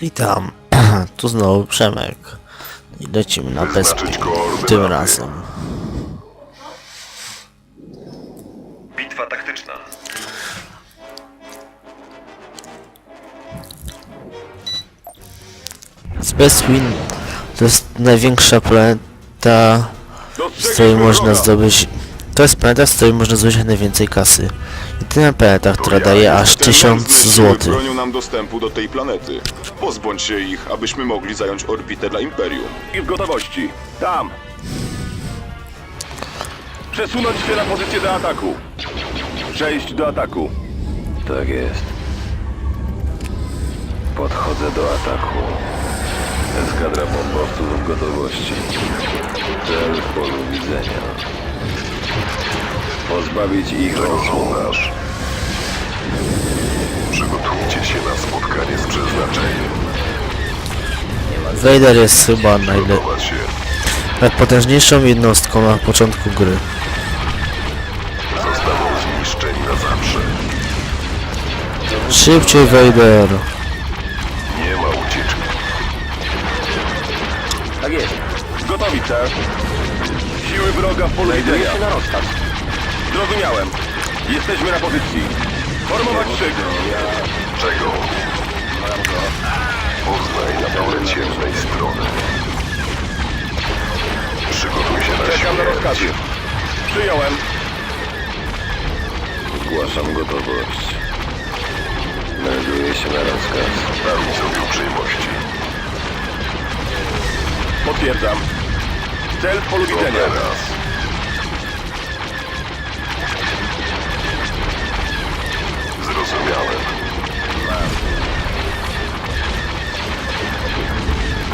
Witam, tu znowu Przemek. I lecimy na koordynaty. tym razem. Bitwa taktyczna. Spacewin to jest największa planeta, z której można zdobyć... To jest planeta, z której można zdobyć najwięcej kasy. Jedyna planeta, która daje aż 1000 zł. bronią nam dostępu do tej planety. Pozbądź się ich, abyśmy mogli zająć orbitę dla Imperium. I w gotowości. Tam. Przesunąć się na pozycję do ataku. Przejść do ataku. Tak jest. Podchodzę do ataku. Eskadra bombowców w gotowości. Cel w polu widzenia. Pozbawić ich Rozmontaż. Przygotujcie się na spotkanie z przeznaczeniem. Vader jest chyba najle... Się. najpotężniejszą jednostką na początku gry. Zostaną zniszczeni na zawsze. Szybciej Vader! Nie ma ucieczki. Tak jest. Gotowi, sir. Siły wroga w polu widzenia. na rozkaz. Zrozumiałem. Jesteśmy na pozycji. Formować szyk. Czego? Poznaj naturę ciemnej strony. Przygotuj się na Czekam na śmierć. rozkazy. Przyjąłem. Zgłaszam gotowość. Melduję się na rozkaz. Naród sobie uprzejmości. Potwierdzam. Cel w polu widzenia. teraz. Zrozumiałem.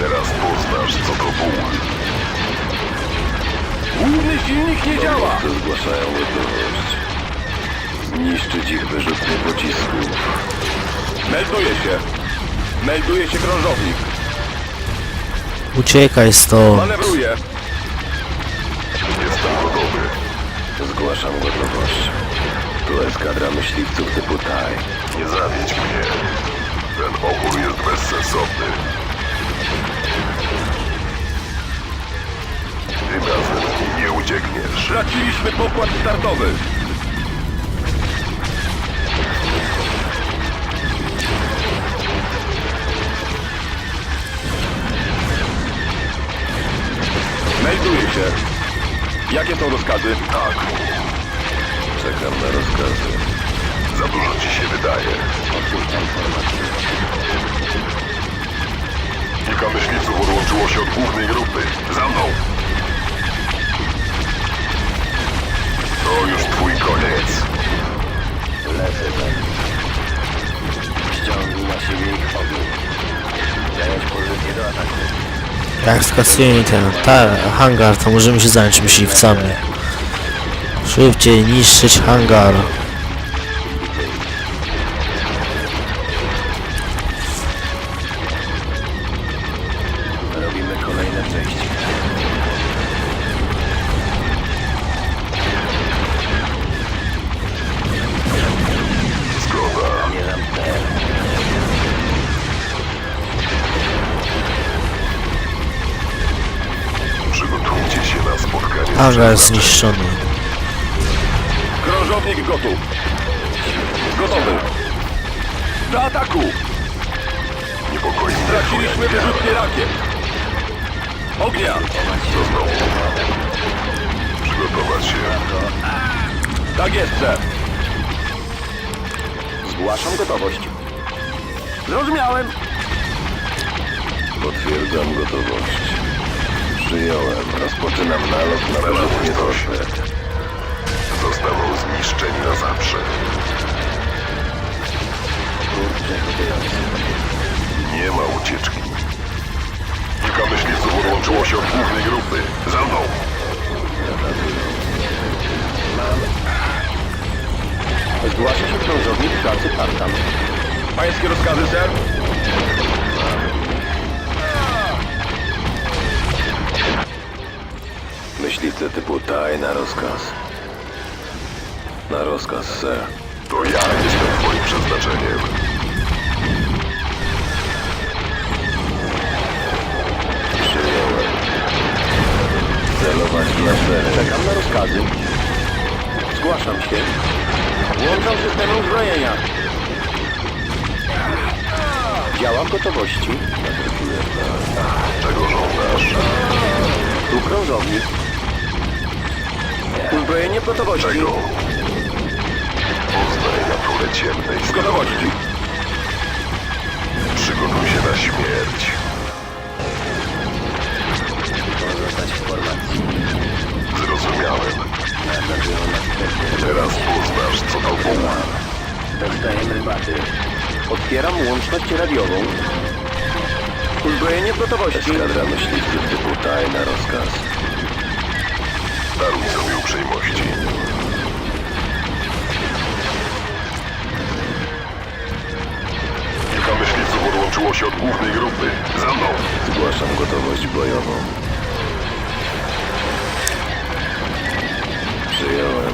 Teraz poznasz, co to ból. Główny silnik nie działa. To zgłaszają gotowość. Zniszczyć ich wyrzutnie pocisków. Melduje się. Melduje się krążownik. Uciekaj stąd! Manewruje. Zgłaszam gotowość. Tu eskadra myśliwców typu TAI. Nie zawiedź mnie. Ten opór jest bezsensowny. Tym razem nie uciekniesz. Straciliśmy pokład startowy. Melduje się. Jakie są rozkazy? Tak, Czekam na rozkazy. za dużo ci się wydaje. Kilka myśliwców odłączyło się od głównej grupy. Za mną! To już twój koniec. Lecę za nim. Ściągnij na siebie ich ogień. Zająć pozycję do ataku. Jak skasujemy ten ta, hangar, to możemy się zająć myśliwcami. Szybciej niszczyć hangar. Robimy kolejne przejście. Zamierzam w cel. Przygotujcie się na spotkanie Hangar zniszczony. Krążownik gotów. Gotowy. Do ataku. Niepokoi Straciliśmy wyrzutnie rakiet. Ognia. Znowu? Przygotować się. Tak jest, sir. Zgłaszam gotowość. Zrozumiałem. Potwierdzam gotowość. Przyjąłem. Rozpoczynam nalot na torped. Zostaną zniszczeni na zawsze. Nie ma ucieczki. Kilka myśliwców odłączyło się od głównej grupy. Za mną! Zgłasza się krążownik pracy Tartan. Pańskie rozkazy, sir? Myśliwce typu TAI na rozkaz. Na rozkaz, sir. To ja jestem twoim przeznaczeniem. Przyjąłem. Celować w lasery. Czekam na rozkazy. Zgłaszam się. Włączam system uzbrojenia. Działa w gotowości. Czego żądasz? Tu krążownik. Uzbrojenie w gotowości. Czego? Poznaj naturę ciemnej W gotowości. Przygotuj się na śmierć. Pozostać w formacji. Zrozumiałem. Teraz poznasz, co to woła. Dostajemy baty. Otwieram łączność radiową. Uzbrojenie gotowości. Eskadra myśliwców typu TIE na rozkaz. Daruj sobie uprzejmości. Kilka myśliwców odłączyło się od głównej grupy. Za mną! Zgłaszam gotowość bojową. Przyjąłem.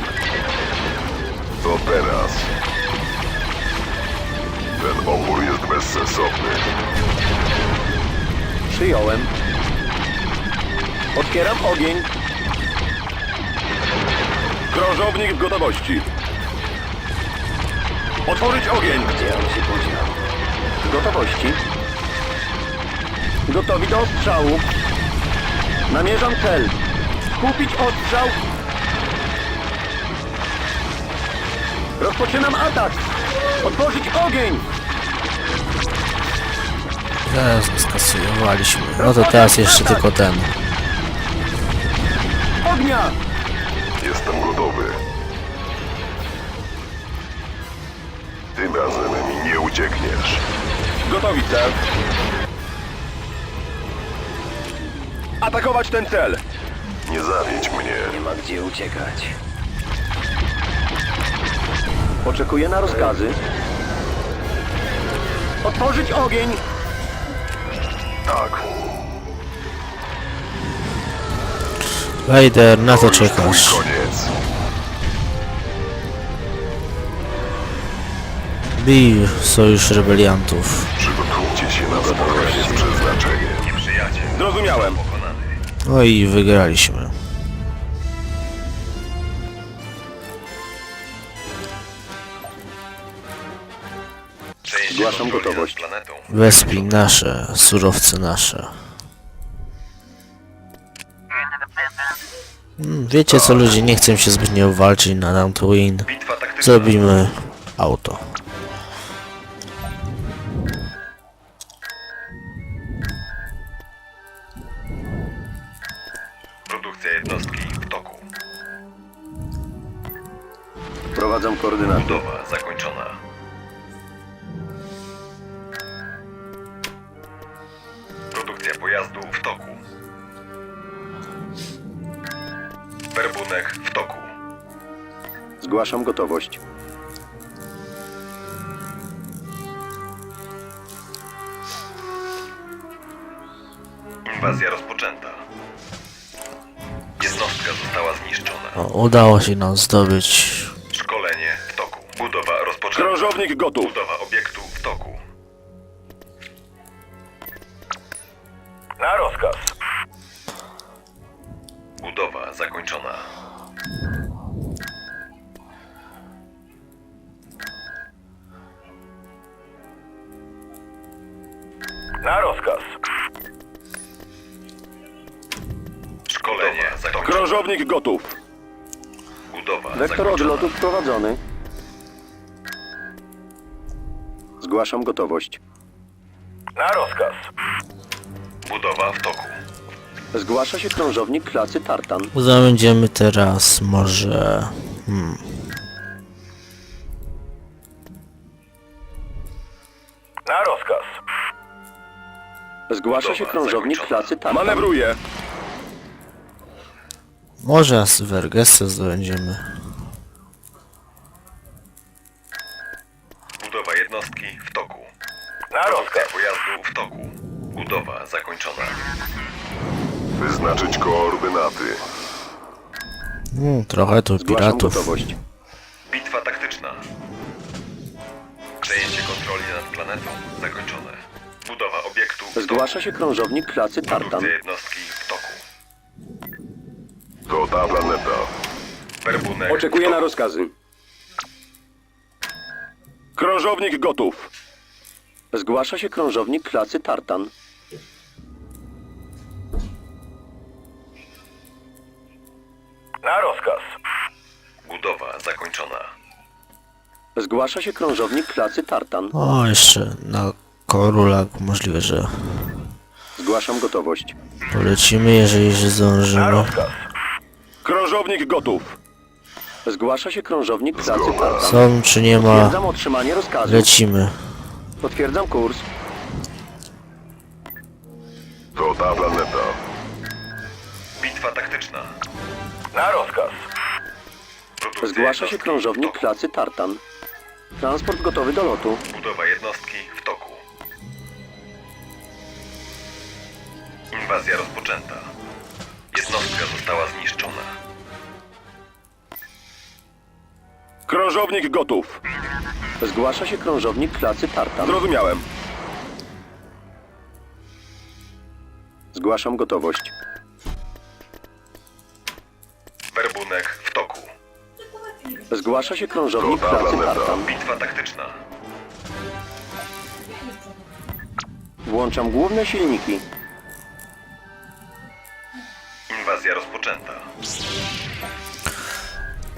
To teraz. Ten opór jest bezsensowny. Przyjąłem. Otwieram ogień. Krążownik w gotowości. Otworzyć ogień. Gdzie on się podział? Gotowości. Gotowi do ostrzału. Namierzam cel. Kupić ostrzał. Rozpoczynam atak. Otworzyć ogień. Teraz skasujowaliśmy. No to teraz jeszcze tylko ten. Ognia. Jestem gotowy. Tym razem mi nie uciekniesz. Gotowi, cel. Atakować ten cel. Nie zawiedź mnie. Nie ma gdzie uciekać. Oczekuję na rozkazy. Otworzyć ogień. Tak. Vader, na to już twój czekasz. koniec. Bij sojusz rebeliantów. Przygotujcie się na spotkanie z przeznaczeniem. Zrozumiałem. No i wygraliśmy. Zgłaszam gotowość. Wespi nasze, surowce nasze. Mm, Wiecie co ludzie, nie chcę się zbytnio walczyć na Dantwin. Zrobimy auto. Produkcja jednostki w toku. Wprowadzam koordynaty. Budowa zakończona. Produkcja pojazdu w toku. Werbunek w toku. Zgłaszam gotowość. Inwazja rozpoczęta. Jednostka została zniszczona. O, udało się nam zdobyć Szkolenie w toku. Budowa rozpoczęta. Krążownik gotów. Budowa obiektu w toku. Na rozkaz. Budowa zakończona. Na rozkaz. Szkolenie zakończone. Krążownik gotów. Budowa Wektor zakończona. odlotu wprowadzony. Zgłaszam gotowość. Na rozkaz. Budowa w toku. Zgłasza się krążownik klasy Tartan. Zabędziemy teraz może... Hmm. Na rozkaz. Zgłasza się Budowa krążownik zakończona. klasy Tartan. Manewruję. Może z Vergesa zdobędziemy. Budowa jednostki w toku. Na Produkcja pojazdu w toku. Budowa zakończona. Wyznaczyć koordynaty. Hmm, trochę tu Zgłaszam piratów. gotowość. Bitwa taktyczna. Przejęcie kontroli nad planetą zakończone. Budowa obiektu w toku. Zgłasza się krążownik klasy Tartan. Produkcja jednostki w toku. To ta planeta. Werbunek Oczekuję na rozkazy. Krążownik gotów. Zgłasza się krążownik klasy Tartan. Na rozkaz. Budowa zakończona. Zgłasza się krążownik klasy Tartan. O, jeszcze na korulach możliwe, że Zgłaszam gotowość. polecimy, jeżeli się Na zdążymy. rozkaz. Krążownik gotów. Zgłasza się krążownik klasy Tartan. Są czy nie ma? Potwierdzam otrzymanie rozkazu. Lecimy. Potwierdzam kurs. To ta planeta. Bitwa taktyczna. Na rozkaz. Produkcja Zgłasza się jednostki w krążownik toku. klasy Tartan. Transport gotowy do lotu. Budowa jednostki w toku. Inwazja rozpoczęta. Jednostka została zniszczona. Krążownik gotów. Zgłasza się krążownik klasy Tartan. Zrozumiałem. Zgłaszam gotowość. Werbunek w toku. Zgłasza się krążownik ta klasy planeta. Tartan. Bitwa taktyczna. Włączam główne silniki. Rozpoczęta.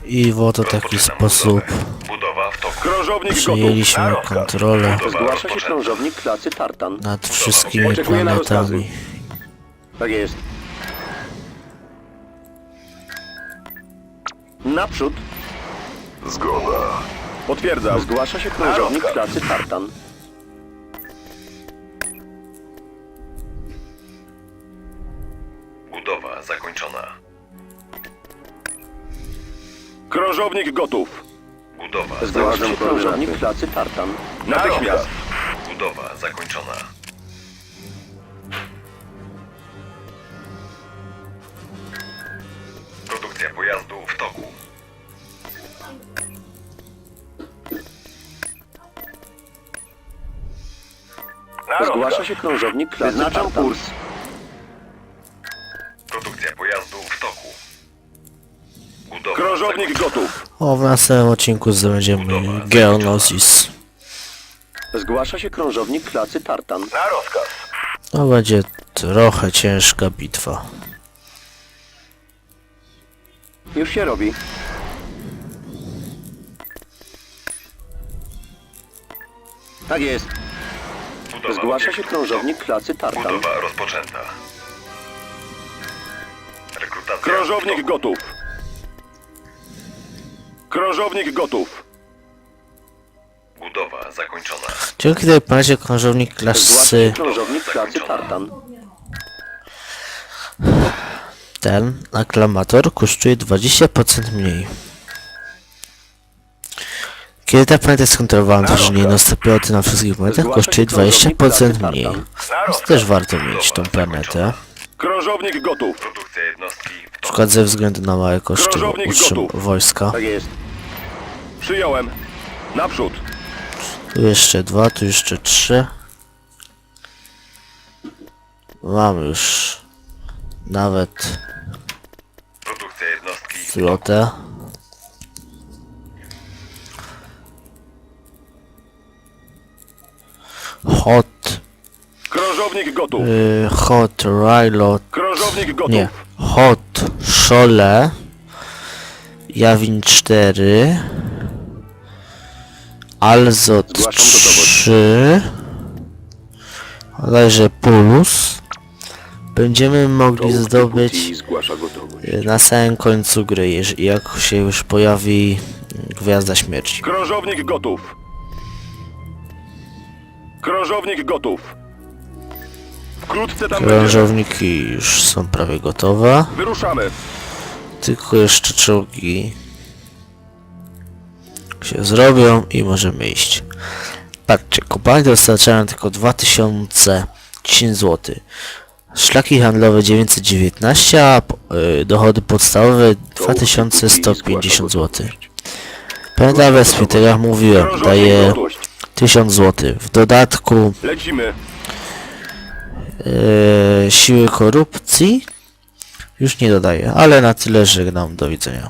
I w oto taki Rozpoczynam sposób budowę. Budowa w toku. Krążownik gotów. Na przejęliśmy rozkaz. kontrolę Budowa Zgłasza się rozpoczęta. krążownik klasy Tartan. nad wszystkimi Oczekuję na rozkazy. planetami. Tak jest. Naprzód Zgoda. Potwierdzam. zgłasza się krążownik klasy Tartan. Krążownik gotów. Budowa Zgłasza zakończona. się krążownik klasy Tartan. Natychmiast. Budowa zakończona. Produkcja pojazdu w toku. Zgłasza się krążownik klasy Wyznaczam Tartan. kurs. Gotów. O, w następnym odcinku zdobędziemy Geonosis. Zgłasza się krążownik klasy Tartan. Na rozkaz. To będzie trochę ciężka bitwa. Już się robi. Tak jest. Budowa Zgłasza się obiektu krążownik klasy Tartan. Budowa rozpoczęta. Rekrutacja Krążownik gotów. Krążownik gotów. Budowa zakończona. Dzięki tej planecie krążownik klasy krążownik klasy Tartan. ten aklamator kosztuje 20% mniej. Kiedy ta planeta jest kontrolowana, to że nie nastąpiłoty na wszystkich planetach kosztuje się krążownik klasy 20% mniej. Więc też warto mieć tą planetę. Krążownik gotów. Produkcja jednostki. Przykład ze względu na małe koszty Krążownik utrzym gotów. wojska. Tak jest. Przyjąłem. Naprzód. Tu jeszcze dwa, tu jeszcze trzy. Mamy już nawet Produkcja jednostki flotę. Hot, Krążownik gotów. y, hot Rylot, Krążownik gotów. nie, hot Szole, Jawin 4, Alzot Zgłaszam gotowość. 3, bodajże Puls. Będziemy mogli zdobyć I zgłasza gotowość. y, na samym końcu gry, jeż- jak się już pojawi mm, Gwiazda Śmierci. Krążownik gotów. Krążownik gotów. Wkrótce tam będziemy. Krążowniki już są prawie gotowe. Wyruszamy. Tylko jeszcze czołgi się zrobią i możemy iść. Patrzcie, kopalnie dostarczają tylko 2010 zł. Szlaki handlowe 919, a y, dochody podstawowe 2150 zł. W wyspie, tak jak mówiłem, daje gotowość. 1000 zł. W dodatku Lecimy. Y, siły korupcji już nie dodaje, ale na tyle żegnam, do widzenia.